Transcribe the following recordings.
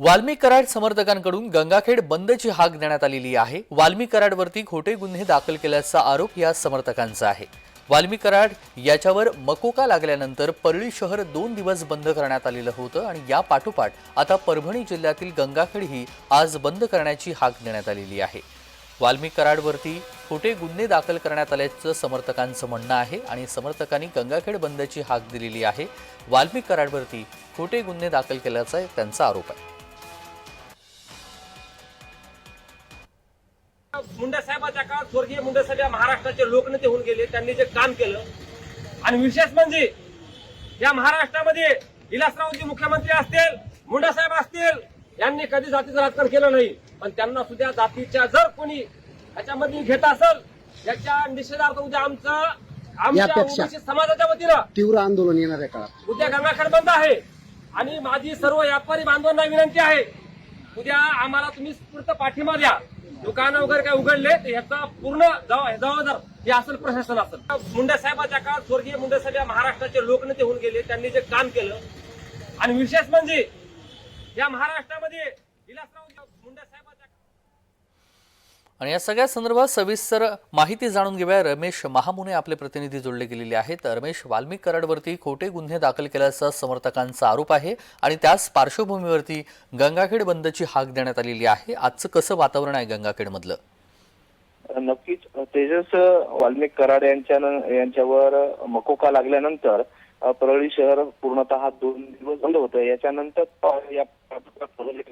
वाल्मी कराड समर्थकांकडून गंगाखेड बंदची हाक देण्यात आलेली आहे. वाल्मी कराडवरती खोटे गुन्हे दाखल केल्याचा आरोप या समर्थकांचा आहे. वाल्मी कराड याच्यावर मकोका लागल्यानंतर परळी शहर दोन दिवस बंद करण्यात आलेलं होतं आणि या पाठोपाठ आता परभणी जिल्ह्यातील गंगाखेड ही आज बंद करण्याची हाक देण्यात आलेली आहे. वाल्मी कराडवरती खोटे गुन्हे दाखल करण्यात आल्याचं समर्थकांचं म्हणणं आहे आणि समर्थकांनी गंगाखेड बंदची हाक दिलेली आहे. वाल्मी कराडवरती खोटे गुन्हे दाखल केल्याचा त्यांचा आरोप आहे. मुंडे साहेबाच्या काळात स्वर्गीय मुंडे साहेब या महाराष्ट्राचे लोकनेते होऊन गेले. त्यांनी जे काम केलं आणि विशेष म्हणजे या महाराष्ट्रामध्ये विलासरावजी मुख्यमंत्री असतील मुंडे साहेब असतील यांनी कधी जातीचं राजकारण केलं नाही. पण त्यांना सुद्धा जातीच्या जर कोणी याच्यामध्ये घेत असेल याच्या निषेधार्थ उद्या आमचं आमच्या ओबीसी समाजाच्या वतीनं तीव्र आंदोलन येणाऱ्या काळात. उद्या गंगाखेड बंद आहे. आणि माझी सर्व व्यापारी बांधवांना विनंती आहे उद्या आम्हाला तुम्ही स्फूर्त पाठिंबा द्या. दुकानं वगैरे काय उघडले तर ह्याचा पूर्ण जबाबदार हे असेल प्रशासन असेल. मुंडे साहेबाच्या काळात स्वर्गीय मुंडे साहेब या महाराष्ट्राचे लोकनेते होऊन गेले त्यांनी जे काम केलं. आणि विशेष म्हणजे या महाराष्ट्रामध्ये विलासराव आणि या सगळ्या संदर्भात सविस्तर माहिती जाणून घेऊया. रमेश महामुने आपले प्रतिनिधी जोडले गेलेले आहेत. रमेश वाल्मिक कराडवरती खोटे गुन्हे दाखल केल्याचा समर्थकांचा आरोप आहे आणि त्याच पार्श्वभूमीवरती गंगाखेड बंदची हाक देण्यात आलेली आहे. आजचं कसं वातावरण आहे गंगाखेडमधलं? नक्कीच. तेजस वाल्मिक कराड यांच्या यांच्यावर मकोका लागल्यानंतर परळी शहर पूर्णतः दोन दिवस बंद होतं. याच्यानंतर या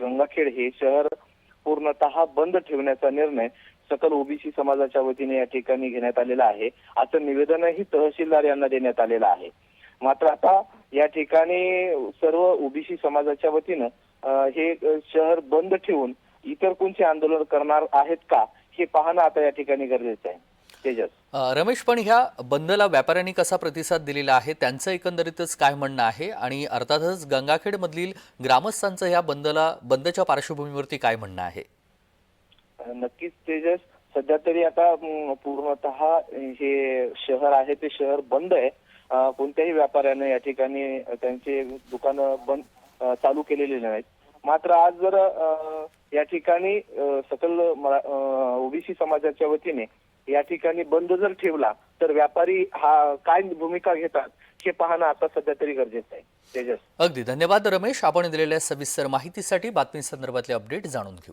गंगाखेड हे शहर पूर्णतः बंद ठेवण्याचा निर्णय सकल ओबीसी समाजाच्या वतीने या ठिकाणी घेण्यात आलेला आहे. असं निवेदनही तहसीलदार यांना देण्यात आलेलं आहे. मात्र आता या ठिकाणी सर्व ओबीसी समाजाच्या वतीनं हे शहर बंद ठेवून इतर कोणते आंदोलन करणार आहेत का हे पाहणं आता या ठिकाणी गरजेचं आहे. तेजस. रमेश पण ह्या बंदला व्यापाऱ्यांनी कसा प्रतिसाद दिलेला आहे? त्यांचं एकंदरीतच काय म्हणणं आहे? आणि अर्थातच गंगाखेडमधील ग्रामस्थांचं ह्या बंदला बंदच्या पार्श्वभूमीवरती काय म्हणणं आहे? नक्कीच तेजस. सध्या तरी आता पूर्णतः हे शहर आहे ते शहर बंद आहे. कोणत्याही व्यापाऱ्याने या ठिकाणी त्यांचे दुकानं बंद चालू केलेली नाहीत. मात्र आज जर या ठिकाणी सकल ओबीसी समाजाच्या वतीने या ठिकाणी बंद जर ठेवला तर व्यापारी हा काय भूमिका घेतात हे पाहणं आता सध्या तरी गरजेचं आहे. तेजस. अगदी. धन्यवाद रमेश. आपण दिलेल्या सविस्तर माहितीसाठी बातमी संदर्भातले अपडेट जाणून घेऊ.